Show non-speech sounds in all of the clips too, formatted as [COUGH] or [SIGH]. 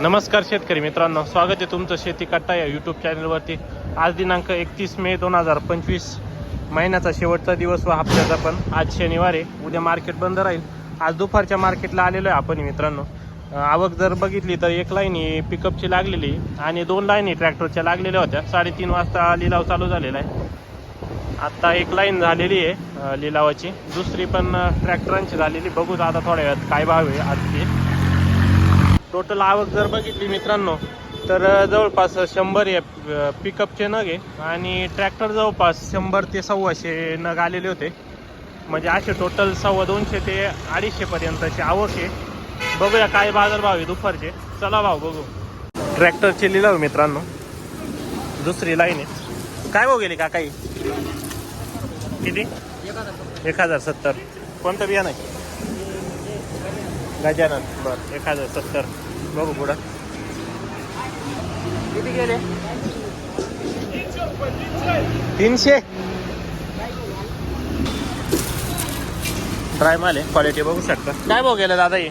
नमस्कार शेतकरी मित्रांनो स्वागत आहे तुमचं शेती कट्टा या यूट्यूब चॅनलवरती आज दिनांक एकतीस मे दोन हजार पंचवीस. महिन्याचा शेवटचा दिवस व हप्त्याचा पण. आज शनिवार आहे उद्या मार्केट बंद राहील. आज दुपारच्या मार्केटला आलेलो आहे आपण मित्रांनो. आवक जर बघितली तर एक लाईन ही पिकअपची लागलेली आणि दोन लाईन ट्रॅक्टरच्या लागलेल्या होत्या. साडेतीन वाजता लिलाव चालू झालेला आहे. आत्ता एक लाईन झालेली आहे लिलावाची. दुसरी पण ट्रॅक्टरांची झालेली बघूच आता थोड्या वेळात काय भाव आहे आजची. टोटल आवक जर बघितली मित्रांनो तर जवळपास शंभर या पिकअपचे नग आहे. आणि ट्रॅक्टर जवळपास शंभर ते सव्वाशे नग आलेले होते. म्हणजे असे टोटल सव्वा दोनशे ते अडीचशेपर्यंतचे आवक आहे. बघूया काय बाजारभाव आहे दुपारचे. चला भाव बघू. ट्रॅक्टरचे लिलाव मित्रांनो. दुसरी लाईन आहे. काय भाव गेली का काही किती? एक हजार सत्तर. कोणतं बियाणं आहे? गजानन. बरं एक हजार सत्तर. बघू पुढं. किती गेले? तीनशे. ड्राय माल आहे क्वालिटी बघू शकता. काय भाव गेलं दादा हे?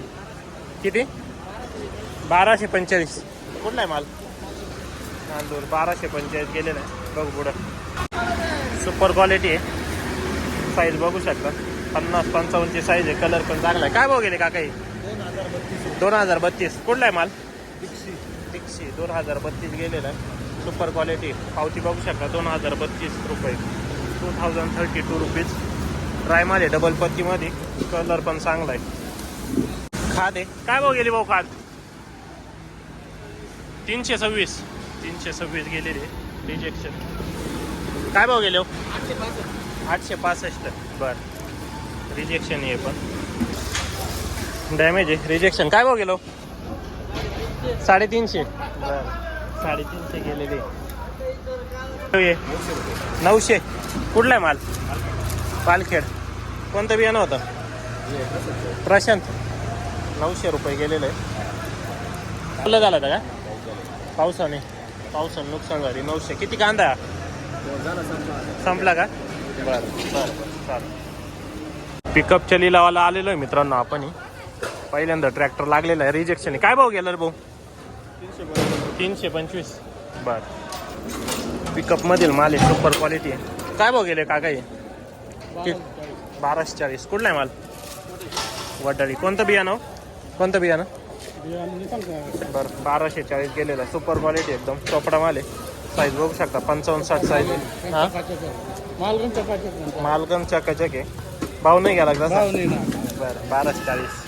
किती? बाराशे पंचेचाळीस. कुठला आहे माल? तांदूळ बाराशे पंचेचाळीस गेलेला आहे. बघू पुढं. सुपर क्वालिटी आहे. साईज बघू शकता. पन्नास पंचावन्नची साईज आहे. कलर पण चांगला आहे. काय भाव गेले का काही दोन हजार बत्तीस. कुठला आहे माल? दिक्षी दोन हजार बत्तीस गेलेला आहे. सुपर क्वालिटी पावती बघू शकता दोन हजार बत्तीस रुपये. Two thousand thirty two rupees dry माल आहे डबल पत्तीमध्ये. कलर पण चांगला आहे. खाद आहे. काय भाव गेली भाऊ खाद? तीनशे सव्वीस. तीनशे सव्वीस गेलेली रिजेक्शन काय भाव गेले हो? आठशे पासष्ट. बर. रिजेक्शन आहे पण. डॅमेज आहे. रिजेक्शन काय भाव गेलो? साडेतीनशे. साडेतीनशे गेलेले. हे. नऊशे. कुठला आहे माल? पालखेड. कोणतं बियाणं होतं? प्रशांत. नऊशे रुपये गेलेलं. आहे फुलं झालं का? पावसाने. पावसाने नुकसान झाली. नऊशे. किती कांदा? संपला का? बरं बरं चालेल. पिकअपच्या लिलावाला आलेलो आहे मित्रांनो आपण ही. पहिल्यांदा ट्रॅक्टर लागलेला आहे रिजेक्शन काय भाव गेला रे भाऊ? तीनशे पंचवीस. बर. पिकअप मधील माल आहे सुपर क्वालिटी आहे. काय भाव गेले का काही बाराशे चाळीस कुठला आहे माल? वडाळी. कोणतं बियाणं हो? कोणतं बियाणं? बरं बाराशे चाळीस गेलेला आहे. सुपर क्वालिटी एकदम. चोपडा माल आहे. साईज बघू शकता. पंचावन्न साठ साईज हा? मालगम चकाचक आहे. भाव नाही गेला का? तसा? बरं बाराशे चाळीस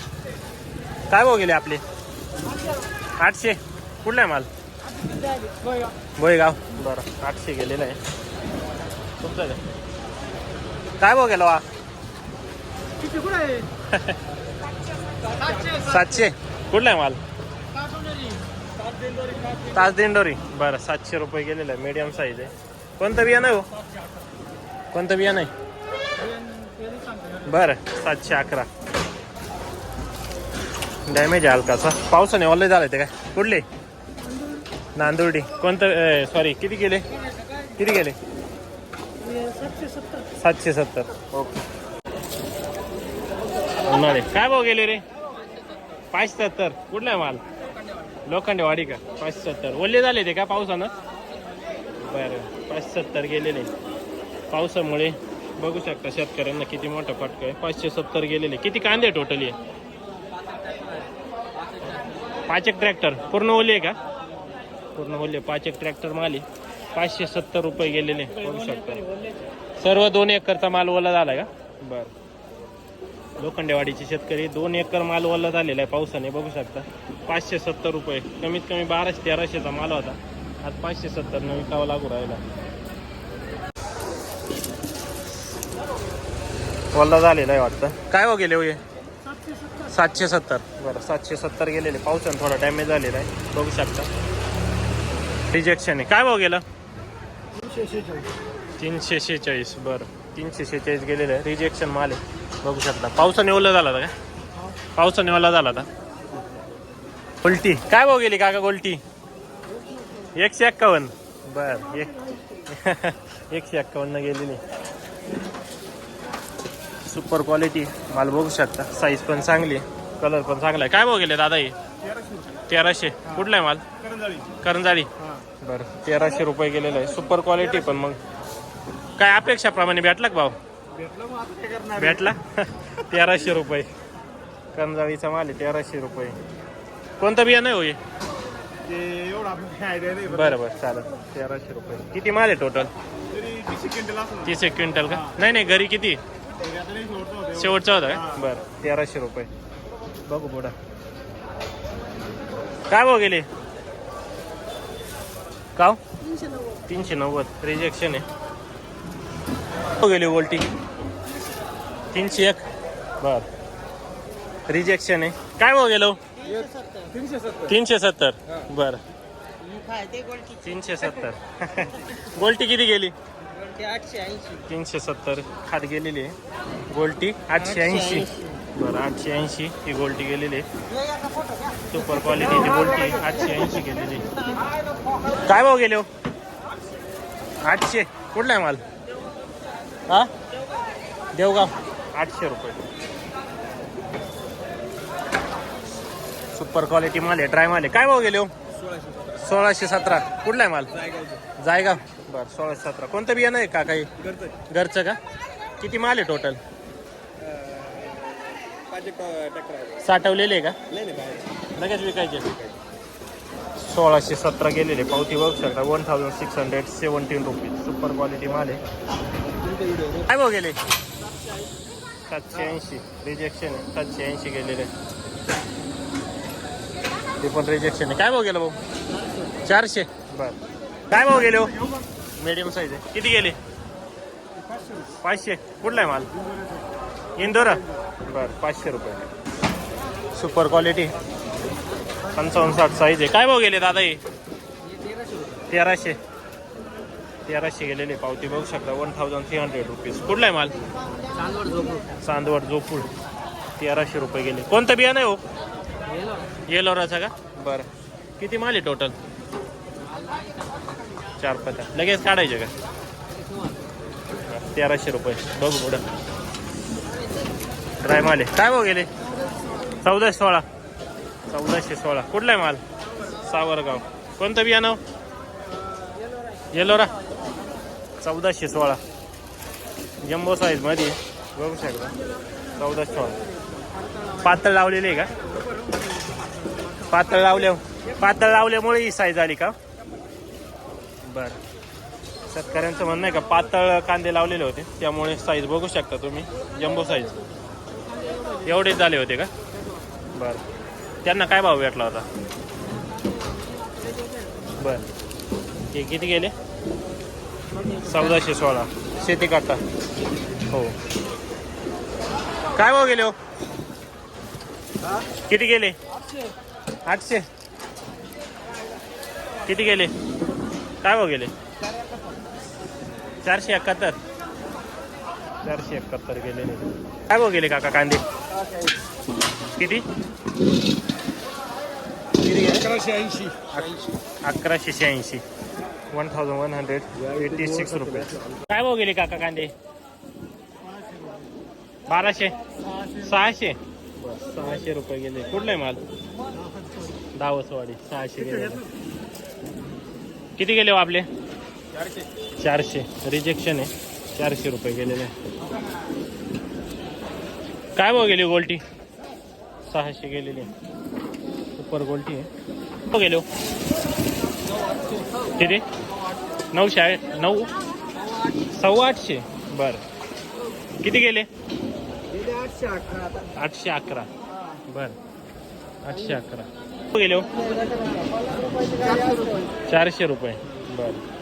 काय भाव गेले आपले? आठशे. कुठला आहे माल? भोयगाव बरं आठशे गेलेलं आहे. तुमचं काय काय भाव गेला वा? सातशे. कुठला आहे माल? तास दिंडोरी बरं सातशे रुपये गेलेलं आहे. मीडियम साईज आहे. कोणतं बिया आहे हो? कोणतं बिया आहे? बरं सातशे अकरा. डॅमेज आहे हलकासा. पावसाने ओले झालं ते काय. कुठले? नांदुर्डी. कोणतं सॉरी किती गेले? किती गेले? सातशे सत्तर. ओके. उन्हाळे. काय भाव गेले रे? पाचशे सत्तर. कुठला आहे माल? लोखंडे वाडी का पाचशे सत्तर. ओले झाले ते का पावसानं? बरं. पाचशे सत्तर गेलेले. पावसामुळे बघू शकता शेतकऱ्यांना किती मोठा फटका आहे. पाचशे सत्तर गेलेले. किती कांदे टोटली आहे पाच एक ट्रॅक्टर. पूर्ण ओली आहे का? पूर्ण ओली आहे. पाच एक ट्रॅक्टर माल आहे. पाचशे सत्तर रुपये गेलेले बघू शकता. सर्व दोन एकरचा माल ओला झाला का? बरं. लोखंडेवाडीचे शेतकरी दोन एकर माल ओला झालेला आहे पावसाने. बघू शकता. पाचशे सत्तर रुपये. कमीत कमी बाराशे तेराशेचा माल होता. आज पाचशे सत्तर न विकावा लागू राहिला. ओला झालेला आहे वाटतं. काय हो गेले हे सातशे सत्तर. बरं सातशे सत्तर गेलेले. पावसानं थोडा डॅमेज झालेला आहे. बघू शकता. रिजेक्शन आहे. काय भाव गेलं? तीनशे शेहेचाळीस. बरं. तीनशे शेहेचाळीस गेलेलं आहे. रिजेक्शन माल आहे. बघू शकता. पावसाने ओला झाला होता का? पावसाने ओला झाला होता. उलटी काय भाव गेली काका गोलटी? एकशे एक्कावन्न. बरं एक [LAUGHS] एकशे एक्कावन्न गेलेली. सुपर क्वालिटी माल बघू शकता. साईज पण चांगली. कलर पण चांगला आहे. काय भाव गेले दादा हे? तेराशे. कुठला आहे माल? करंजाळी. बरं. तेराशे रुपये गेलेलं आहे. सुपर क्वालिटी पण मग. काय अपेक्षाप्रमाणे भेटला का भाव? भेटला. [LAUGHS] तेराशे रुपये. करंजाळीचा माल आहे तेराशे रुपये. कोणतं बिया नाही होई बरं बरं. चालेल. तेराशे रुपये. किती माल आहे टोटल तीस तीस एक क्विंटल का? नाही नाही. घरी किती? शेवटचा होता हा. बरं. तेराशे रुपये. बघू पुढं. काय भाव गेले? काव? तीनशे नव्वद. रिजेक्शन आहे. हो गेले गोल्टी तीनशे एक. बर. रिजेक्शन आहे. काय भाव गेलो? तीनशे सत्तर. बर. तीनशे सत्तर. [LAUGHS] गोल्टी किती गेली? तीनशे सत्तर खात गेलेली आहे. गोल्टी आठशे ऐंशी. बरं आठशे ऐंशी ही गोल्टी गेलेली आहे. सुपर क्वालिटीची गोल्टी आठशे ऐंशी गेलेली आहे. काय भाव गेले हो? आठशे. कुठला आहे माल? हा? देवगाव. आठशे रुपये. सुपर क्वालिटी माल आहे ड्राय माल आहे. काय भाव गेले हो? सोळाशे सतरा. कुठला आहे माल? जायगा बरं सोळाशे सतरा. कोणतं बियाणं आहे का काही? घरचं का? किती माल आहे टोटल साठवलेले आहे का? लगेच विकायचे. सोळाशे सतरा गेलेले पावती बघू शकता. One thousand six hundred seventeen rupees super quality माल आहे. काय भाव गेले? सातशे ऐंशी. रिजेक्शन आहे. सातशे ऐंशी गेलेले. ते पण रिजेक्शन आहे. काय भाव गेलं भाऊ? चारशे. बर. काय भाव गेले हो? मीडियम साईज आहे. किती गेले? पाचशे. कुठला आहे माल? इंदोरा. बर पाचशे रुपये. सुपर क्वालिटी पंचावन्न साठ साईज आहे. काय भाव गेले दादा हे? तेराशे. तेराशे गेलेले पावती बघू शकता. One thousand three hundred rupees कुठला आहे माल? चांदवड जोपूळ. तेराशे रुपये गेले. कोणतं बियाणं आहे हो? येलोराचा का? बरं. किती माल आहे टोटल चार पत्या लगेच काढायचे का? तेराशे रुपये. बघू पुढं. ड्राय माल आहे काय भाव गेले? चौदाशे सोळा. चौदाशे सोळा. कुठला आहे माल? सावरगाव. कोणतं बियाणं हो? येलोरा. चौदाशे सोळा. जम्बो साईजमध्ये. बघू शकता. चौदाशे सोळा. पातळ लावलेली आहे का? पातळ लावल्या पातळ लावल्यामुळे ही साईज आली का? बर. शेतकऱ्यांचं म्हणणं आहे का पातळ कांदे लावलेले होते त्यामुळे साईज बघू शकता तुम्ही जम्बो साईज एवढेच झाले होते का? बर. त्यांना काय भाव भेटला होता? बर. ते किती गेले? चौदाशे सोळा. शेती काटा हो. काय भाव गेले हो? किती गेले? आठशे. किती गेले? काय भाव गेले? चारशे एकाहत्तर. चारशे एकाहत्तर गेलेले काय भाव गेले काका कांदे? किती? गेले अकराशे ऐंशी. अकराशे शहाऐंशी. One thousand one hundred eighty six रुपये. काय भाव गेले काका कांदे? बाराशे. सहाशे. सहाशे रुपये गेले. कुठला आहे माल? दावसवाडी. सहाशे गेले. किती गेले हो आपले? चारशे. रिजेक्शन आहे. चारशे रुपये गेलेले. काय भाव गेली गोल्टी? सहाशे गेलेली. सुपर गोल्टी आहे. गेलो किती? नऊशे आहे नऊ? सव्वा आठशे. बर. किती गेले? आठशे अकरा आठशे अकरा. बर. आठशे अकरा. किलो? चारशे रुपये. बरं.